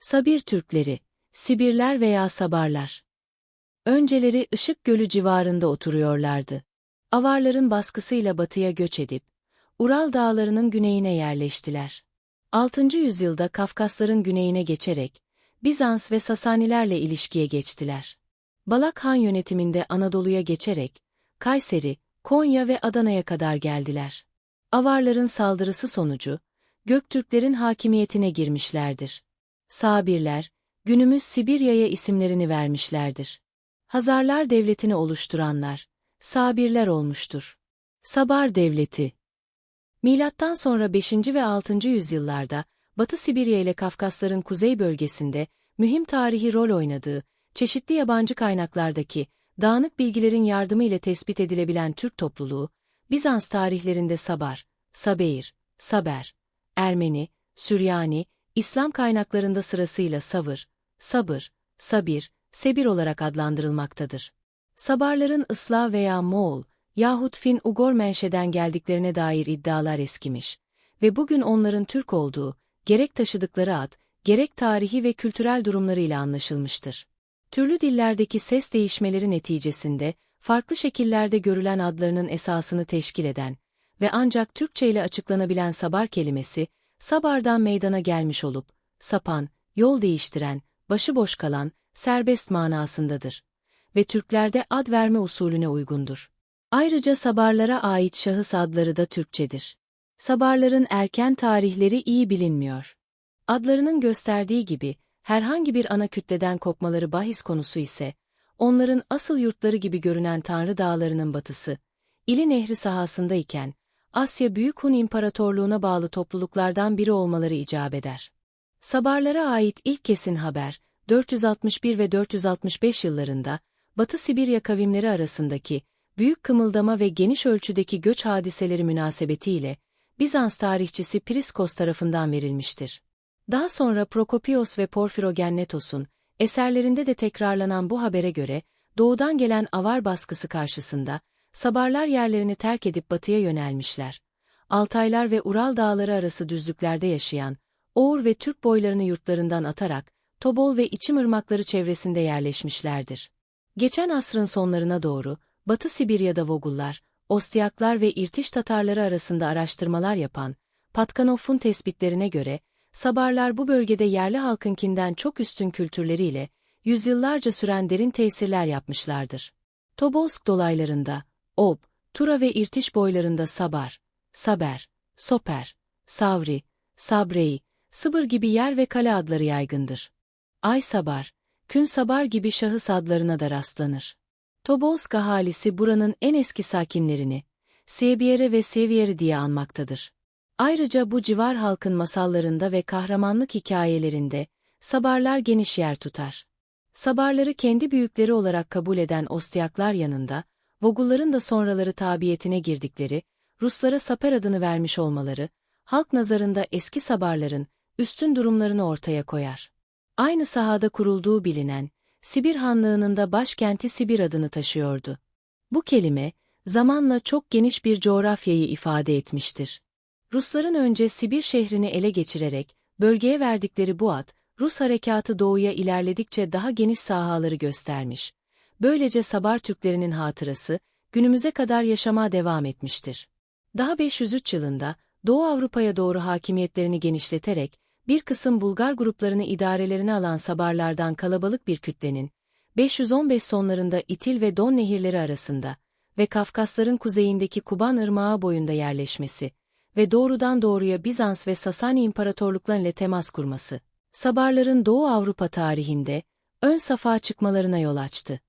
Sabir Türkleri, Sibirler veya Sabarlar. Önceleri Işık Gölü civarında oturuyorlardı. Avarların baskısıyla batıya göç edip, Ural dağlarının güneyine yerleştiler. 6. yüzyılda Kafkasların güneyine geçerek, Bizans ve Sasanilerle ilişkiye geçtiler. Balak Han yönetiminde Anadolu'ya geçerek, Kayseri, Konya ve Adana'ya kadar geldiler. Avarların saldırısı sonucu, Göktürklerin hakimiyetine girmişlerdir. Sabirler, günümüz Sibirya'ya isimlerini vermişlerdir. Hazarlar devletini oluşturanlar, Sabirler olmuştur. Sabar Devleti Milattan sonra 5. ve 6. yüzyıllarda, Batı Sibirya ile Kafkasların kuzey bölgesinde mühim tarihi rol oynadığı, çeşitli yabancı kaynaklardaki dağınık bilgilerin yardımı ile tespit edilebilen Türk topluluğu, Bizans tarihlerinde Sabar, Sabeir, Saber, Ermeni, Süryani, İslam kaynaklarında sırasıyla Savır, Sabır, Sabir, Sebir olarak adlandırılmaktadır. Sabarların Isla veya Moğol yahut Fin-Ugor menşeden geldiklerine dair iddialar eskimiş ve bugün onların Türk olduğu, gerek taşıdıkları ad, gerek tarihi ve kültürel durumlarıyla anlaşılmıştır. Türlü dillerdeki ses değişmeleri neticesinde, farklı şekillerde görülen adlarının esasını teşkil eden ve ancak Türkçe ile açıklanabilen sabar kelimesi, sabardan meydana gelmiş olup, sapan, yol değiştiren, başıboş kalan, serbest manasındadır ve Türklerde ad verme usulüne uygundur. Ayrıca sabarlara ait şahıs adları da Türkçedir. Sabarların erken tarihleri iyi bilinmiyor. Adlarının gösterdiği gibi, herhangi bir ana kütleden kopmaları bahis konusu ise, onların asıl yurtları gibi görünen Tanrı Dağları'nın batısı, İli Nehri sahasındayken, Asya Büyük Hun İmparatorluğu'na bağlı topluluklardan biri olmaları icap eder. Sabarlara ait ilk kesin haber, 461 ve 465 yıllarında, Batı Sibirya kavimleri arasındaki, büyük kımıldama ve geniş ölçüdeki göç hadiseleri münasebetiyle, Bizans tarihçisi Priskos tarafından verilmiştir. Daha sonra Prokopios ve Porfirogennetos'un, eserlerinde de tekrarlanan bu habere göre, doğudan gelen avar baskısı karşısında, Sabarlar yerlerini terk edip batıya yönelmişler. Altaylar ve Ural dağları arası düzlüklerde yaşayan, Oğur ve Türk boylarını yurtlarından atarak, Tobol ve İçimırmakları çevresinde yerleşmişlerdir. Geçen asrın sonlarına doğru, Batı Sibirya'da Vogullar, Ostyaklar ve İrtiş Tatarları arasında araştırmalar yapan, Patkanov'un tespitlerine göre, Sabarlar bu bölgede yerli halkınkinden çok üstün kültürleriyle, yüzyıllarca süren derin tesirler yapmışlardır. Tobolsk dolaylarında, Ob, Tura ve İrtiş boylarında Sabar, Saber, Soper, Savri, Sabrei, Sıbır gibi yer ve kale adları yaygındır. Ay Sabar, Kün Sabar gibi şahıs adlarına da rastlanır. Tobolsk ahalisi buranın en eski sakinlerini, Siebier'e ve Sevier'i diye anmaktadır. Ayrıca bu civar halkın masallarında ve kahramanlık hikayelerinde, Sabarlar geniş yer tutar. Sabarları kendi büyükleri olarak kabul eden Ostyaklar yanında, Vogulların da sonraları tabiyetine girdikleri, Ruslara Saper adını vermiş olmaları, halk nazarında eski Sabarların üstün durumlarını ortaya koyar. Aynı sahada kurulduğu bilinen, Sibir Hanlığı'nın da başkenti Sibir adını taşıyordu. Bu kelime, zamanla çok geniş bir coğrafyayı ifade etmiştir. Rusların önce Sibir şehrini ele geçirerek, bölgeye verdikleri bu ad, Rus harekatı doğuya ilerledikçe daha geniş sahaları göstermiş. Böylece Sabar Türklerinin hatırası, günümüze kadar yaşamaya devam etmiştir. Daha 503 yılında, Doğu Avrupa'ya doğru hakimiyetlerini genişleterek, bir kısım Bulgar gruplarını idarelerine alan Sabarlardan kalabalık bir kütlenin, 515 sonlarında İtil ve Don nehirleri arasında ve Kafkasların kuzeyindeki Kuban Irmağı boyunda yerleşmesi ve doğrudan doğruya Bizans ve Sasani imparatorluklarıyla temas kurması, Sabarların Doğu Avrupa tarihinde ön safa çıkmalarına yol açtı.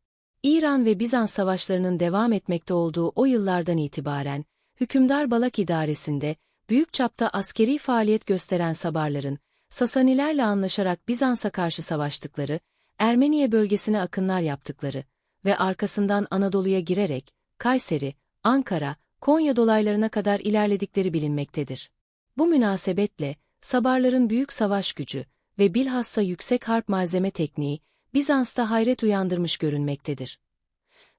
İran ve Bizans savaşlarının devam etmekte olduğu o yıllardan itibaren, hükümdar Balak idaresinde, büyük çapta askeri faaliyet gösteren Sabarların, Sasanilerle anlaşarak Bizans'a karşı savaştıkları, Ermeniye bölgesine akınlar yaptıkları ve arkasından Anadolu'ya girerek, Kayseri, Ankara, Konya dolaylarına kadar ilerledikleri bilinmektedir. Bu münasebetle, Sabarların büyük savaş gücü ve bilhassa yüksek harp malzeme tekniği, Bizans'ta hayret uyandırmış görünmektedir.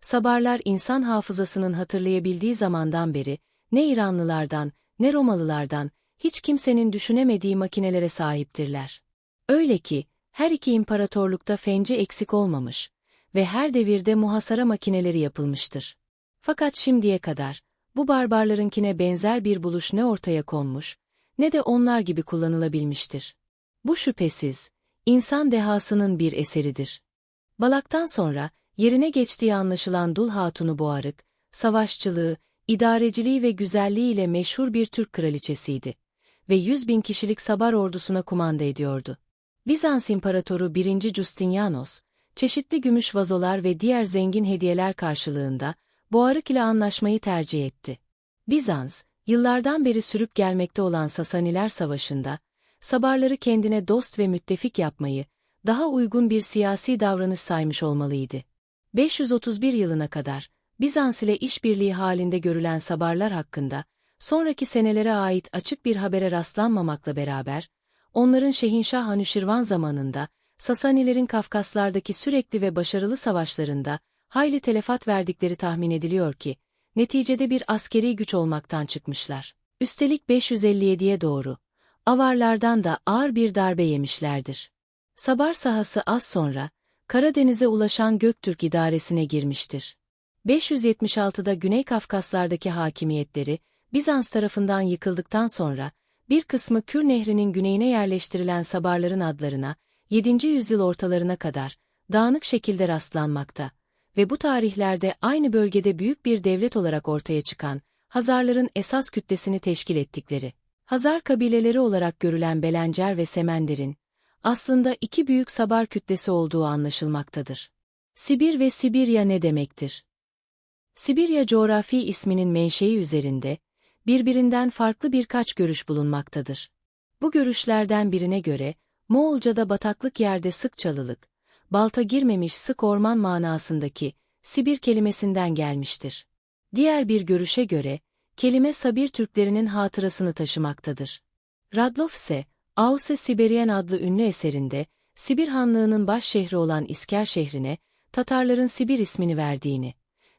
Sabarlar insan hafızasının hatırlayabildiği zamandan beri, ne İranlılardan, ne Romalılardan, hiç kimsenin düşünemediği makinelere sahiptirler. Öyle ki, Her iki imparatorlukta fenci eksik olmamış ve her devirde muhasara makineleri yapılmıştır. Fakat şimdiye kadar bu barbarlarınkine benzer bir buluş ne ortaya konmuş ne de onlar gibi kullanılabilmiştir. Bu şüphesiz insan dehasının bir eseridir. Balak'tan sonra yerine geçtiği anlaşılan Dul Hatun'u boğarık, savaşçılığı, idareciliği ve güzelliğiyle meşhur bir Türk kraliçesiydi ve 100 bin kişilik Sabar ordusuna kumanda ediyordu. Bizans İmparatoru 1. Justinianos, çeşitli gümüş vazolar ve diğer zengin hediyeler karşılığında Boğarık ile anlaşmayı tercih etti. Bizans, yıllardan beri sürüp gelmekte olan Sasaniler Savaşı'nda, Sabarları kendine dost ve müttefik yapmayı, daha uygun bir siyasi davranış saymış olmalıydı. 531 yılına kadar, Bizans ile işbirliği halinde görülen Sabarlar hakkında, sonraki senelere ait açık bir habere rastlanmamakla beraber, onların Şehinşah Anüşirvan zamanında, Sasanilerin Kafkaslardaki sürekli ve başarılı savaşlarında, hayli telefat verdikleri tahmin ediliyor ki, neticede bir askeri güç olmaktan çıkmışlar. Üstelik 557'ye doğru, avarlardan da ağır bir darbe yemişlerdir. Sabar sahası az sonra, Karadeniz'e ulaşan Göktürk idaresine girmiştir. 576'da Güney Kafkaslardaki hakimiyetleri, Bizans tarafından yıkıldıktan sonra, bir kısmı Kür Nehri'nin güneyine yerleştirilen Sabarların adlarına, 7. yüzyıl ortalarına kadar, dağınık şekilde rastlanmakta ve bu tarihlerde aynı bölgede büyük bir devlet olarak ortaya çıkan, Hazarların esas kütlesini teşkil ettikleri, Hazar kabileleri olarak görülen Belencer ve Semender'in, aslında iki büyük Sabar kütlesi olduğu anlaşılmaktadır. Sibir ve Sibirya ne demektir? Sibirya coğrafi isminin menşei üzerinde, birbirinden farklı birkaç görüş bulunmaktadır. Bu görüşlerden birine göre, Moğolca'da bataklık yerde sık çalılık, balta girmemiş sık orman manasındaki Sibir kelimesinden gelmiştir. Diğer bir görüşe göre, kelime Sabir Türklerinin hatırasını taşımaktadır. Radlov ise, Ause Siberian adlı ünlü eserinde, Sibir Hanlığı'nın baş şehri olan İsker şehrine, Tatarların Sibir ismini verdiğini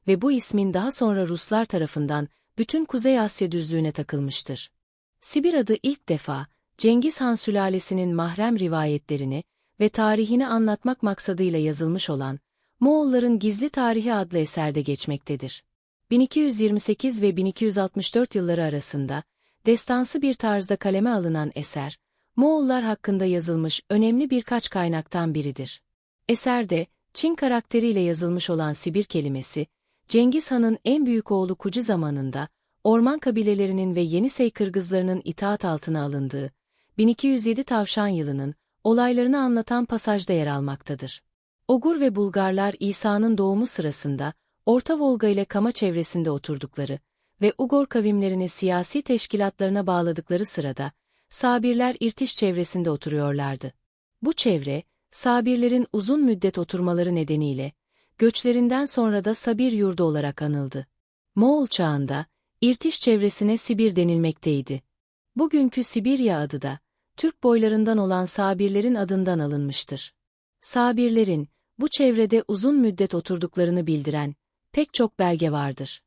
ve bu ismin daha sonra Ruslar tarafından bütün Kuzey Asya düzlüğüne takılmıştır. Sibir adı ilk defa, Cengiz Han sülalesinin mahrem rivayetlerini ve tarihini anlatmak maksadıyla yazılmış olan Moğolların Gizli Tarihi adlı eserde geçmektedir. 1228 ve 1264 yılları arasında, destansı bir tarzda kaleme alınan eser, Moğollar hakkında yazılmış önemli birkaç kaynaktan biridir. Eserde, Çin karakteriyle yazılmış olan Sibir kelimesi, Cengiz Han'ın en büyük oğlu Kucu zamanında, orman kabilelerinin ve Yenisey Kırgızlarının itaat altına alındığı, 1207 Tavşan yılının, olaylarını anlatan pasajda yer almaktadır. Ogur ve Bulgarlar İsa'nın doğumu sırasında, Orta Volga ile Kama çevresinde oturdukları ve Ugor kavimlerini siyasi teşkilatlarına bağladıkları sırada, Sabirler İrtiş çevresinde oturuyorlardı. Bu çevre, Sabirlerin uzun müddet oturmaları nedeniyle, göçlerinden sonra da Sabir yurdu olarak anıldı. Moğol çağında, İrtiş çevresine Sibir denilmekteydi. Bugünkü Sibirya adı da, Türk boylarından olan Sabirlerin adından alınmıştır. Sabirlerin, bu çevrede uzun müddet oturduklarını bildiren, pek çok belge vardır.